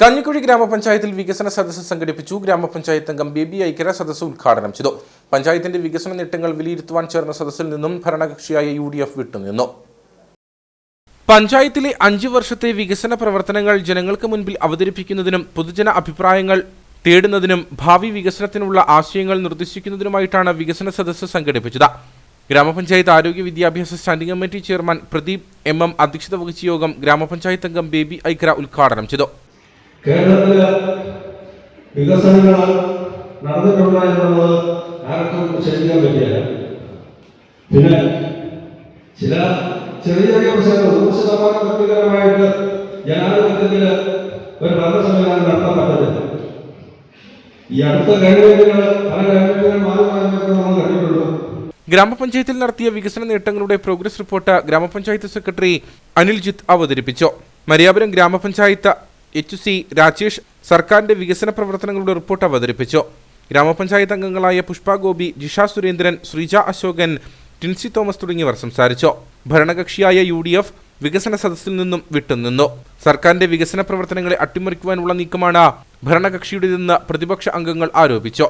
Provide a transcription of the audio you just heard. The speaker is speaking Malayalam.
കഞ്ഞിക്കുഴി ഗ്രാമപഞ്ചായത്തിൽ വികസന സദസ്സ് സംഘടിപ്പിച്ചു. ഗ്രാമപഞ്ചായത്ത് അംഗം ബേബി ഐക്യര സദസ്സ് ഉദ്ഘാടനം ചെയ്തു. പഞ്ചായത്തിന്റെ വികസന നേട്ടങ്ങൾ വിലയിരുത്തുവാൻ ചേർന്ന സദസ്സിൽ നിന്നും ഭരണകക്ഷിയായ യു ഡി എഫ് വിട്ടുനിന്നു. പഞ്ചായത്തിലെ അഞ്ചു വർഷത്തെ വികസന പ്രവർത്തനങ്ങൾ ജനങ്ങൾക്ക് മുൻപിൽ അവതരിപ്പിക്കുന്നതിനും പൊതുജന അഭിപ്രായങ്ങൾ തേടുന്നതിനും ഭാവി വികസനത്തിനുള്ള ആശയങ്ങൾ നിർദ്ദേശിക്കുന്നതിനുമായിട്ടാണ് വികസന സദസ്സ് സംഘടിപ്പിച്ചത്. ഗ്രാമപഞ്ചായത്ത് ആരോഗ്യ വിദ്യാഭ്യാസ standing committee chairman Pradeep M M അധ്യക്ഷത വഹിച്ച യോഗം ഗ്രാമപഞ്ചായത്ത് അംഗം ബേബി ഐക്ര ഉദ്ഘാടനം ചെയ്തു. കേരളത്തിൽ വികസനങ്ങൾ നടന്നിട്ടുണ്ട് എന്നുള്ളത് ആർക്കും ശരിക്കാൻ പറ്റില്ല. പിന്നെ ചില ചെറിയ ചെറിയ പ്രശ്നങ്ങൾ നൂറ് ശതമാനം തൃപ്തികരമായിട്ട് ജനാധിപത്യത്തിൽ ഒരു ഭരണ സംവിധാനം നടത്താൻ പറ്റത്തില്ല. ഈ അടുത്ത ഗവൺമെന്റുകൾ പല ഗവൺമെന്റുകൾ മാറി മാറി നമ്മൾ കണ്ടിട്ടുള്ളൂ. ഗ്രാമപഞ്ചായത്തിൽ നടത്തിയ വികസന നേട്ടങ്ങളുടെ പ്രോഗ്രസ് റിപ്പോർട്ട് ഗ്രാമപഞ്ചായത്ത് സെക്രട്ടറി അനിൽജിത്ത് അവതരിപ്പിച്ചു. മരിയാപുരം ഗ്രാമപഞ്ചായത്ത് എച്ച് സി രാജേഷ് സർക്കാരിന്റെ വികസന പ്രവർത്തനങ്ങളുടെ റിപ്പോർട്ട് അവതരിപ്പിച്ചു. ഗ്രാമപഞ്ചായത്ത് അംഗങ്ങളായ പുഷ്പ ഗോപി ജിഷ സുരേന്ദ്രൻ ശ്രീജ അശോകൻ ടിൻസി തോമസ് തുടങ്ങിയവർ സംസാരിച്ചു. ഭരണകക്ഷിയായ യു ഡി എഫ് വികസന സദസ്സിൽ നിന്നും വിട്ടുനിന്നു. സർക്കാരിന്റെ വികസന പ്രവർത്തനങ്ങളെ അട്ടിമറിക്കുവാനുള്ള നീക്കമാണ് ഭരണകക്ഷിയുടേതെന്ന് പ്രതിപക്ഷ അംഗങ്ങൾ ആരോപിച്ചു.